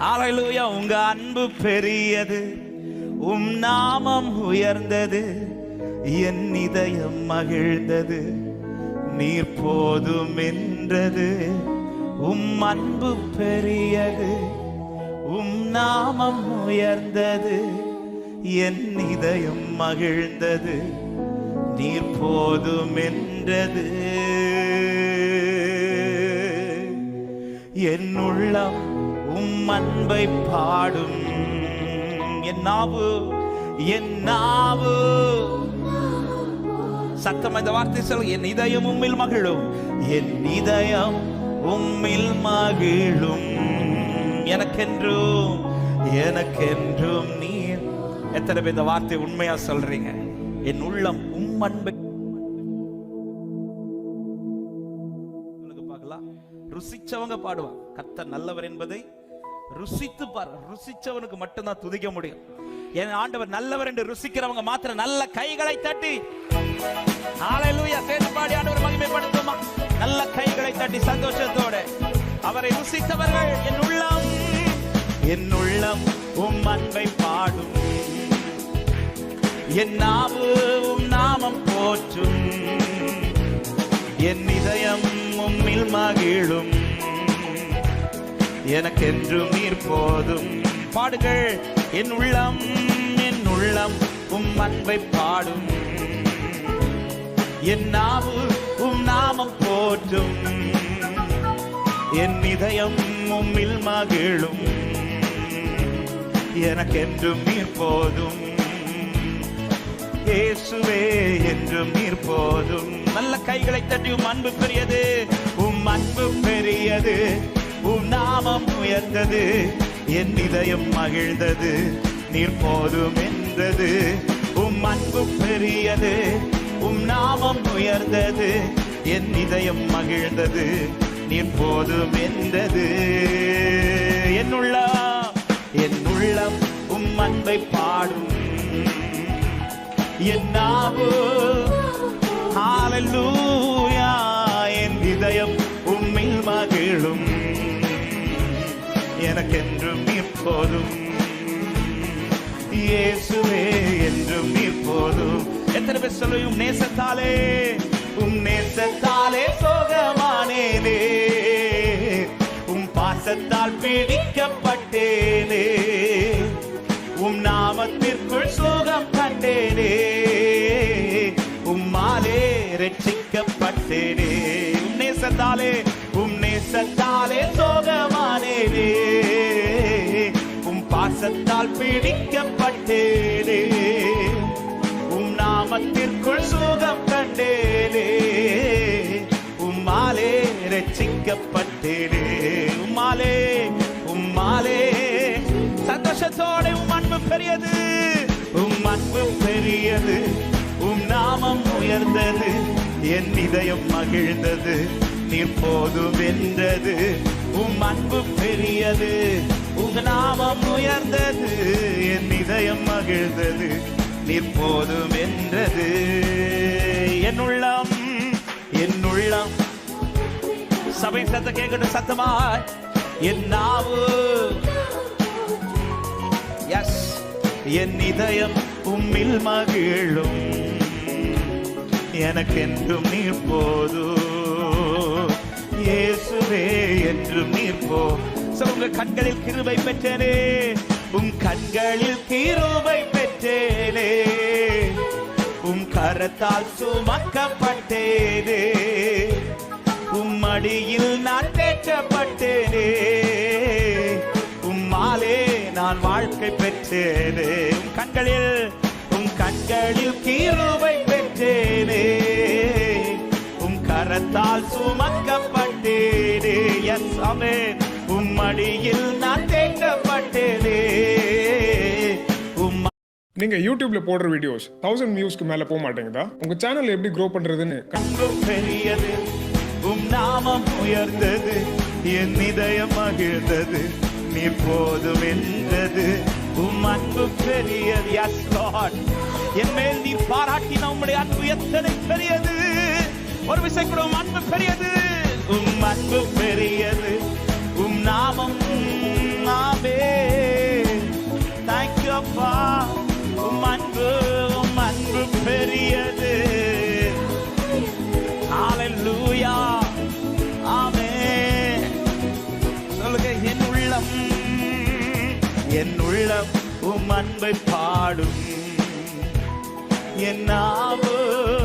அலையிலூயா உங்க அன்பு பெரியது. உம் நாமம் உயர்ந்தது. என் இதயம் மகிழ்ந்தது. நீர் போதும் என்றது. உம் அன்பு பெரியது. உம் நாமம் உயர்ந்தது. என் இதயம் மகிழ்ந்தது. நீர் போதும் என்றது. என் உள்ளம் உம் அன்பை பாடும். என் நாவு என் நாவு. சத்தம் இந்த வார்த்தை சொல்ல என் இதயம் உம்மில் மகிழும். என் இதயம் உம்மில் மகிழும். எனக்கென்றும் எனக்கென்றும் நீ எத்தனை பேர் இந்த வார்த்தை உண்மையா சொல்றீங்க? என் உள்ளம் உம் அன்பை பார்க்கலாம் ருசிச்சவங்க பாடுவாங்க. கத்த நல்லவர் என்பதை ருசித்து பாரு. ருசிச்சவனுக்கு மட்டும்தான் துதிக்க முடியும். என் ஆண்டவர் நல்லவர் என்று ருசிக்கிறவங்க மாத்திரம் நல்ல கைகளை தட்டி. ஹalleluya சேர்ந்து பாடி ஆண்டவர் மகிமைப்படுத்துமா நல்ல கைகளை தட்டி சந்தோஷத்தோட. அவரை ருசித்தவர்கள் என் உள்ளம். என் உள்ளம் உம் அன்பை பாடும். என் நாவு உம் நாமம் போற்றும். என் இதயம் உம்மில் மகிழும். எனக்கென்றும் நீர் போதும். பாடுகள் என் உள்ளம் என் உள்ளம் உம் அன்பை பாடும். என் நாவு உம் நாமம் போற்றும். என் இதயம் உம்மில் மகிழும். எனக்கென்றும் நீர் போதும். இயேசுவே என்றும் நீர் போதும். நல்ல கைகளை தட்டி உம் அன்பு பெரியது. நாமம் உயர்ந்தது. என் இதயம் மகிழ்ந்தது. நீர் போதும் என்றது. உம் அன்பு பெரியது. உம் நாமம் உயர்ந்தது. என் இதயம் மகிழ்ந்தது. நீர் போதும் என்றது. என் உள்ளம் என் உள்ளம் உம் அன்பை பாடும். என் நாவோ இப்போதும் இயேசுவே என்றும் இப்போதும். எத்தனை பேர் சொல்லும் நேசத்தாலே உம் நேசத்தாலே சோகமானேனே உம் பாசத்தால் பிடிக்கப்பட்டேனே உம் நாமத்திற்குள் சோகம் கண்டேனே உம்மாலே ரட்சிக்கப்பட்டேனே. உம் நேசத்தாலே உம் நேசத்தாலே பாசத்தால் பிடிக்கப்பட்டேனே. உம் நாமத்திற்குள் சுகம் கண்டேனே. உம்மாலே ரட்சிக்கப்பட்டேனே. உம்மாலே உம்மாலே. சந்தோஷத்தோட உம் அன்பு பெரியது. உம் அன்பு பெரியது. உம் நாமம் உயர்ந்தது. என் இதயம் மகிழ்ந்தது. நீர் போதும் வென்றது. உம் அன்பு பெரியது. உம் நாமம் உயர்ந்தது என் இதயம் மகிழ்ந்தது நீர் போதும் வென்றது என் உள்ளம் என் உள்ளம். சபை சத்த கேட்கட்டும் சத்தமாய். என் நாவு. எஸ் என் இதயம் உம்மில் மகிழும். எனக்கென்றும் நீர் போது இயேசுவே என்றும் நீர் போ So, உங்க கண்களில் கிருபை பெற்றேனே. உம் கண்களில் கிருபை பெற்றேனே. உம் கரத்தால் சுமக்கப்பட்டேனே. உம் மடியில் நான் தேற்றப்பட்டேனே. உம்மாலே நான் வாழ்க்கை பெற்றேனே. உம் கண்களில் உம் கண்களில் கீருவை பெற்றேனே. உம் கரத்தால் சுமக்கப்பட்டேனே. எஸ் ஆமென் மடியில் நான் தேற்றப்பட்டேனே உம் நீங்க யூடியூப்ல போடுற வீடியோஸ் தௌசண்ட் வியூஸ்க்கு மேல போக மாட்டேங்குதா? உங்க சேனல் எப்படி க்ரோ பண்றதுன்னு பெரியது உம் நாமம் உயர்ந்தது என் இதயம் மகிழ்ந்தது நீ போதும் என்றது உம் அன்பு பெரியது எஸ் லார்ட் என் மேல் நீ பாராட்டின உம்முடைய அன்பு எத்தனை பெரியது. ஒரு விசை கூட உம் அன்பு பெரியது. உம் அன்பு பெரியது உம் நாமம் ஆமே. போதப்பா உம் அன்பு உம் அன்பு பெரியது. ஹalleluya ஆமே. சொல்லுங்க என் உள்ளம் என் உள்ளம் உம் அன்பை பாடும். என் நாவு.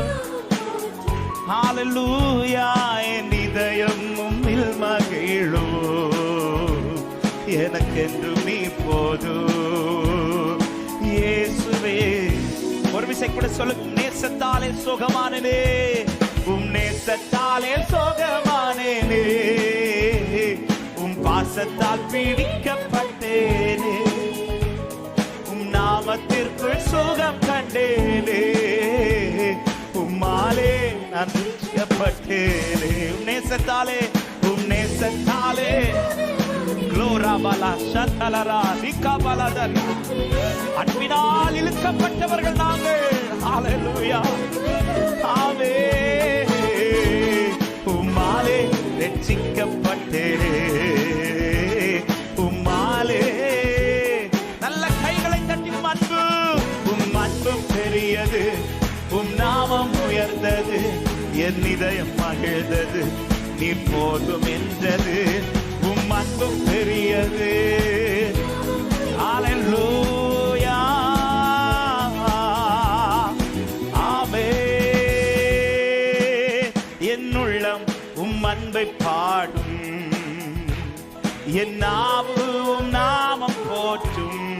ஹalleluya என் இதயம் உம்மில் மகிழும். எனக்கென்று நீ போது. இயேசுவே ஒரு விசை கூட சொல்லு. உம் நேசத்தாலே சுகமானனே. உம் நேசத்தாலே சுகமானேனே. உம் பாசத்தால் பிடிக்கப்பட்டேனே. உம் நாமத்திற்குள் சுகம் கண்டேனே. உம்மாலே நான் ரட்சிக்கப்பட்டேனே உம் நேசத்தாலே உம் நேசத்தாலே. அன்பினால் இழுக்கப்பட்டவர்கள் நாங்கள். ஹalleluya ஆமே. உம்மாலே ரட்சிக்கப்பட்டே. உம்மாலே. நல்ல கைகளை தட்டி அன்பு. உம் அன்பு பெரியது. உம் நாமம் உயர்ந்தது. என் இதயம் மகிழ்ந்தது. நீ போதும் என்றது. அன்பும் பெரியது. Hallelujah. என் உம் அன்பை பாடும். என் நாவு உம் நாமம் போற்றும்.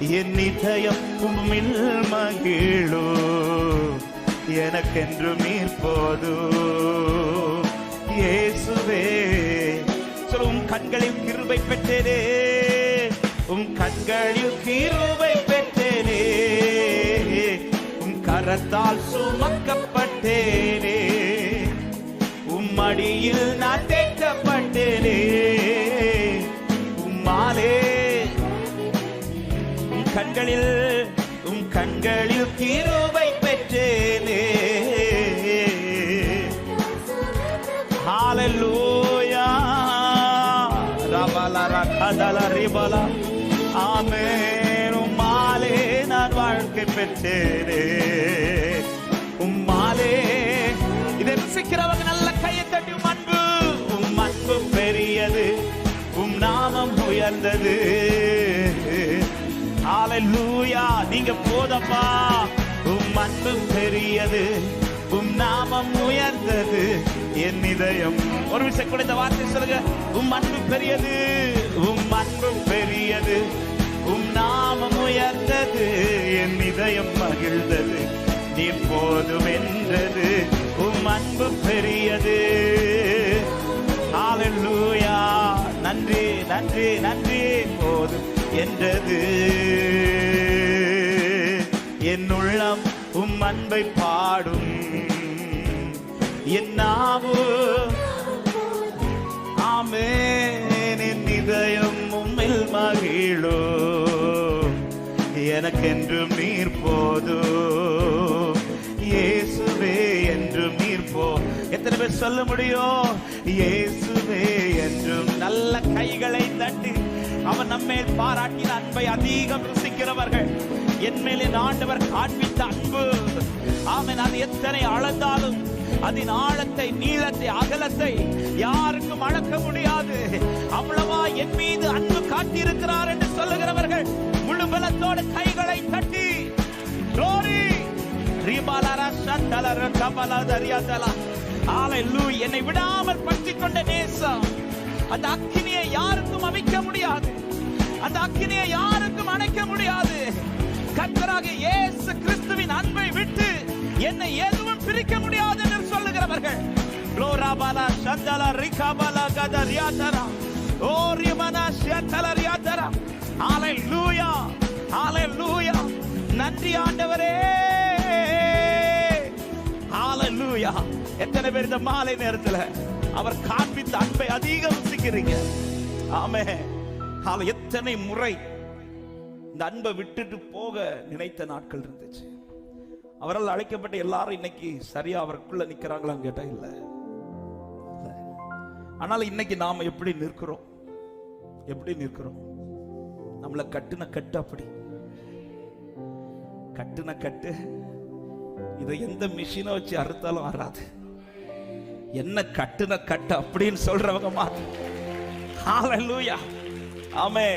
என் இதயம் உம்மில் மகிழோ எனக்கென்று நீர் இயேசுவே சொல் உம் கண்களில் கிருபை பெற்றேனே. உம் கண்களில் கிருபை பெற்றேனே. உம் கரத்தால் சுமக்கப்பட்டேனே. உம்மடியில் நான் தேக்கப்பட்டேனே உம்மாலே உம் கண்களில் உம் கண்களில் கிருபை ரகதல ரிபல உம்மாலே நான் வாழ்க்கை பெற்றேனே. உம்மாலே. இதை ருசிக்கிறவங்க நல்ல கையை தட்டி உம் அன்பு. உம் அன்பு பெரியது. உம் நாமம் உயர்ந்தது. ஹalleluya. நீங்க போதப்பா உம் அன்பு பெரியது. உம் நாமம் உயர்ந்தது. என் இதயம். ஒரு விஷயம் கூட இந்த வார்த்தை சொல்லுங்க. உம் அன்பு பெரியது. உம் அன்பு பெரியது உம் நாமம் உயர்ந்தது என் இதயம் மகிழ்ந்தது நீ போதும் என்றது உம் அன்பு பெரியது. ஹalleluya நன்றி நன்றி நன்றி போதும் என்றது. என் உள்ளம் உம் அன்பை பாடும். என் நாவு. ஆமே இதயம் உம்மில் மகிழோ எனக்கென்றும் நீர் போதோ இயேசுவே என்றும் நீர் போ. எத்தனை பேர் சொல்ல முடியும்? இயேசுவே என்றும். நல்ல கைகளை தட்டி அவன் நம்மேல் பாராட்டின அன்பை அதிகம் ருசிக்கிறவர்கள். என் மேல் ஆண்டவர் காண்பித்த அன்பு. ஆமென் அது எத்தனை அளந்தாலும். அதன் ஆழத்தை நீளத்தை அகலத்தை யாருக்கும் அளக்க முடியாது. அவ்வளவா என் மீது அன்பு காட்டியிருக்கிறார் என்று சொல்லுகிறவர்கள் முழு பலத்தோடு கைகளை தட்டி என்னை விடாமல் பற்றி கொண்ட நேசம். அந்த அக்கினியை யாருக்கும் அமைக்க முடியாது. அந்த அக்கினியை யாருக்கும் அணைக்க முடியாது. கர்த்தராக இயேசு கிறிஸ்துவின் அன்பை விட்டு என்னை எதுவும் பிரிக்க முடியாது அவர்கள். சொல்லுகிறவர்கள் சந்தலா ரிகாபாலா கத ரியாதரா ஓ நன்றி ஆண்டவரே. ஹalleluya. எத்தனை பேர் இந்த மாலை நேரத்துல அவர் காண்பித்த அன்பை அதிகம் சிக்கிறீங்க ஆமே எத்தனை முறை இந்த அன்பை விட்டுட்டு போக நினைத்த நாட்கள் இருந்துச்சு. அவரால் அழைக்கப்பட்ட எல்லாரும் இன்னைக்கு சரியா அவருக்குள்ள நிக்கிறாங்களான்னு கேட்டா இல்ல. ஆனால் இன்னைக்கு நாம எப்படி நிற்கிறோம்? எப்படி நிற்கிறோம்? நம்மளை கட்டுன கட்டு அப்படி. கட்டுன கட்டு இதை எந்த மிஷினை வச்சு அறுத்தாலும் வராது என்ன கட்டுன கட்டு அப்படின்னு சொல்றவங்க மாத்து ஆமே